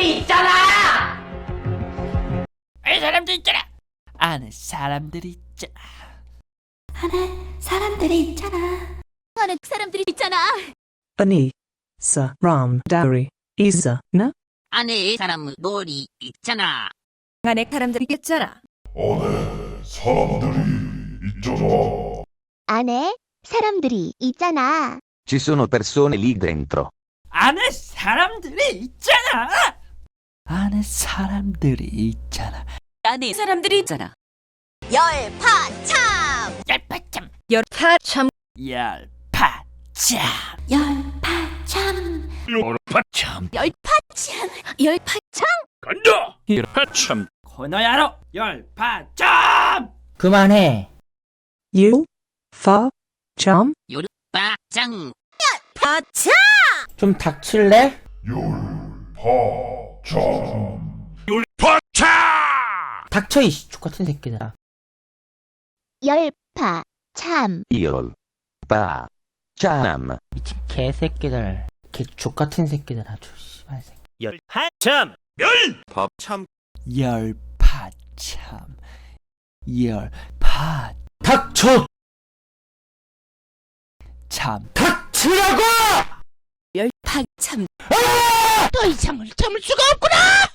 사람들이 있잖아! 이 사람들 있잖아. 아는 사람들이 있잖아. 사람들이 있잖아. 하는 사람들이 있잖아. Ani. Sa Ram Dowry. Isa. Na? 안에 사람 놀이 있잖아. 안에 사람들이 있잖아. 안에 사람들이 있잖아. 안에 사람들이 있잖아. Ci sono persone lì dentro. 아는 사람들이 있잖아. 아는 사람들이 있잖아. 안에 사람들이 있잖아. 열파참! 열파참, 열파참 열파참, 열파참! 열파참. 열파참 열파참 간다. 열파참. 코너야로 열파참. 그만해. You. Fa. Chum. 빠짱. 파참 좀 닥칠래? 열파 참. 닥쳐, 이씨. 똑같은 새끼들아. 열파참! Iol. Pa. Cham. 미친 개새끼들. 개 족같은 새끼들 아주 씨발 새끼. 열파참. 열파참. 열파참. 열파 닥쳐! 참. 닥치라고! 열파참 더 이상을 참을 수가 없구나!